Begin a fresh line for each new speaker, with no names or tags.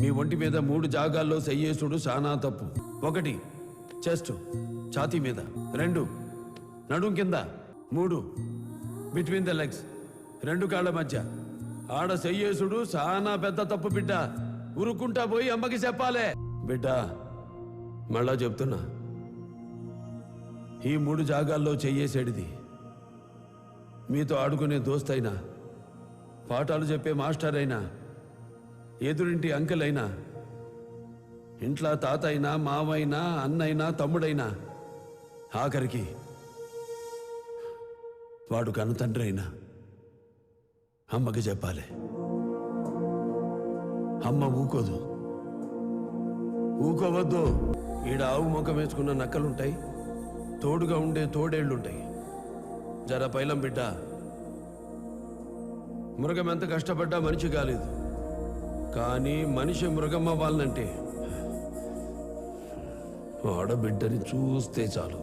మీ ఒంటి మీద మూడు జాగాల్లో సయ్యేసుడు చాలా తప్పు. ఒకటి చెస్ట్ ఛాతీ మీద. రెండు నడుం కింద. మూడు బిట్వీన్ ద లెగ్స్ రెండు కాళ్ళ మధ్య. ఆడ సయ్యేసుడు చాలా పెద్ద తప్పు బిడ్డ. ఉరుక్కుంటా పోయి అమ్మకి చెప్పాలే. బిడ్డ మళ్ళా చెప్తున్నా. ఈ మూడు జాగాల్లో చెయ్యేసేడిది. మీతో ఆడుకునే దోస్తైనా పాఠాలు చెప్పే మాస్టర్ అయినా ఎదురింటి అంకెల్ అయినా ఇంట్లో తాత అయినా మావైనా అన్నైనా తమ్ముడైనా ఆఖరికి వాడు కను తండ్రి అయినా అమ్మకి చెప్పాలి. అమ్మ ఊకోదు. ఊకోవద్దు. ఈడ ఆవు ముఖం వేసుకున్న నక్కలుంటాయి. తోడుగా ఉండే తోడేళ్ళుంటాయి జర పైలం బిడ్డ మృగం ఎంత కష్టపడ్డా మనిషి కాలేదు. కానీ మనిషి మృగం అవ్వాలంటే ఆడబిడ్డని చూస్తే చాలు.